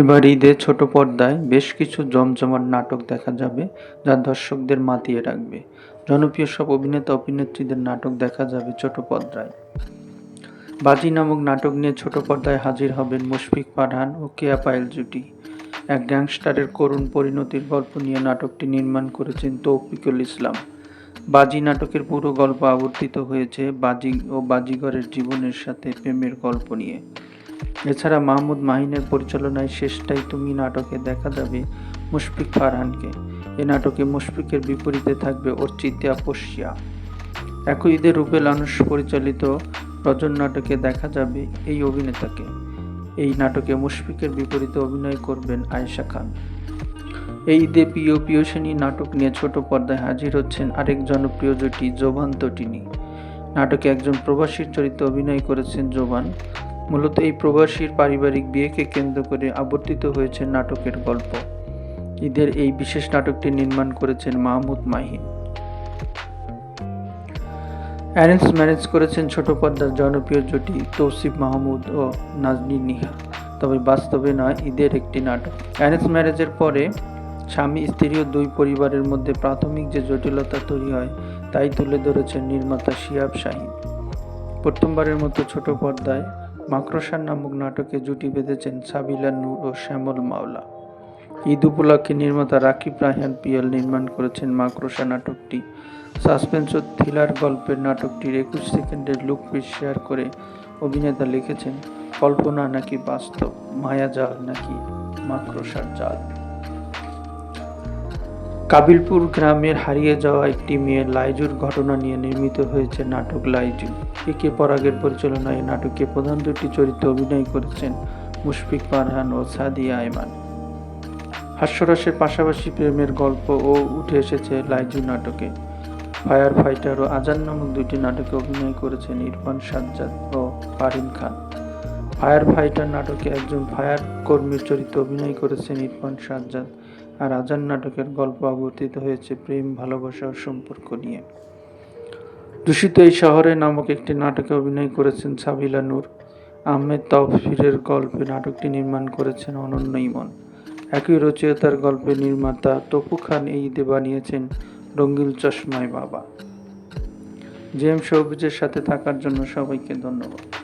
এবার ঈদে ছোট পর্দায় বেশ কিছু জমজমাট নাটক দেখা যাবে, যা দর্শকদের মাতিয়ে রাখবে। জনপ্রিয় সব অভিনেতা, অভিনেত্রীদের নাটক দেখা যাবে ছোট পর্দায়। বাজি নামক নাটক নিয়ে ছোট পর্দায় হাজির হবেন মুশফিক পাঠান ও কেয়া পায়েল জুটি। এক গ্যাংস্টারের করুণ পরিণতির গল্প নিয়ে নাটকটি নির্মাণ করেছেন তৌফিকুল ইসলাম। বাজি নাটকের পুরো গল্প আবর্তিত হয়েছে বাজি ও বাজিগরের জীবনের সাথে প্রেমের গল্প নিয়ে। এছাড়া মাহমুদ মাহিনের পরিচালনায় শেষটাই তুমি নাটকে দেখা যাবে মুশফিক ফারহানকে। এ নাটকে মুশফিকের বিপরীতে থাকবে অর্চিতা পশিয়া একই ঈদে রুবেল আনুষ পরিচালিত রজন নাটকে দেখা যাবে এই অভিনেতাকে। এই নাটকে মুশফিকের বিপরীতে অভিনয় করবেন আয়েশা খান। এই ঈদে প্রিয় প্রিয়সেনী নাটক নিয়ে ছোট পর্দায় হাজির হচ্ছেন আরেক জনপ্রিয় জুটি জোবান তটিনী। নাটকে একজন প্রবাসীর চরিত্রে অভিনয় করেছেন জোবান মূলত এই প্রবাসীর পারিবারিক বিয়েকে কেন্দ্র করে আবর্তিত হয়েছে নাটকের গল্প। ঈদের এই বিশেষ নাটকটি নির্মাণ করেছেন মাহমুদ মাহিন। অ্যারেঞ্জ ম্যারেজ করেছেন ছোট পর্দার জনপ্রিয় জুটি তৌসিফ মাহমুদ ও নাজনী নিহা। তবে বাস্তবে নয়, ঈদের একটি নাটক। অ্যারেঞ্জ ম্যারেজের পরে স্বামী, স্ত্রী ও দুই পরিবারের মধ্যে প্রাথমিক যে জটিলতা তৈরি হয়, তাই তুলে ধরেছেন নির্মাতা শিয়াব শাহিন। প্রথমবারের মতো ছোট পর্দায় মাকড়সার নামক নাটকে জুটি বেঁধেছেন সাবিলা নূর ও শ্যামল মাওলা। ঈদ উপলক্ষে নির্মাতা রাকিব রাহান পিয়াল নির্মাণ করেছেন মাকড়সা নাটকটি। সাসপেন্স ও থ্রিলার গল্পের নাটকটির একুশ সেকেন্ডের লুক পিস শেয়ার করে অভিনেতা লিখেছেন, কল্পনা নাকি বাস্তব মায়াজাল নাকি মাকড়সার জাল? কাবিলপুর গ্রামের হারিয়ে যাওয়া একটি মেয়ের লাইজুর ঘটনা নিয়ে নির্মিত হয়েছে নাটক লাইজু। একে পরাগের পরিচালনায় নাটকে প্রধান দুটি চরিত্রে অভিনয় করেছেন মুশফিক পারহান ও সাদিয়া আয়মান। হাস্যরসের পাশাপাশি প্রেমের গল্পও উঠে এসেছে লাইজু নাটকে। ফায়ার ফাইটার ও আজান নামক দুটি নাটকে অভিনয় করেছেন ইরফান সাজ্জাদ ও ফারিন খান। ফায়ার ফাইটার নাটকে একজন ফায়ার কর্মীর চরিত্রে অভিনয় করেছেন ইরফান সাজ্জাদ। আর আজান নাটকের গল্প আবর্তিত হয়েছে প্রেম, ভালোবাসা ও সম্পর্ক নিয়ে। দূষিত এই শহরে নামক একটি নাটকে অভিনয় করেছেন সাবিলা নূর। আহমেদ তৌফিরের গল্পে নাটকটি নির্মাণ করেছেন অনন্য ইমন। একই রচয়িতার গল্পের নির্মাতা তপু খান এই ঈদে বানিয়েছেন রঙ্গিল চশমায় বাবা। জেম সবুজের সাথে থাকার জন্য সবাইকে ধন্যবাদ।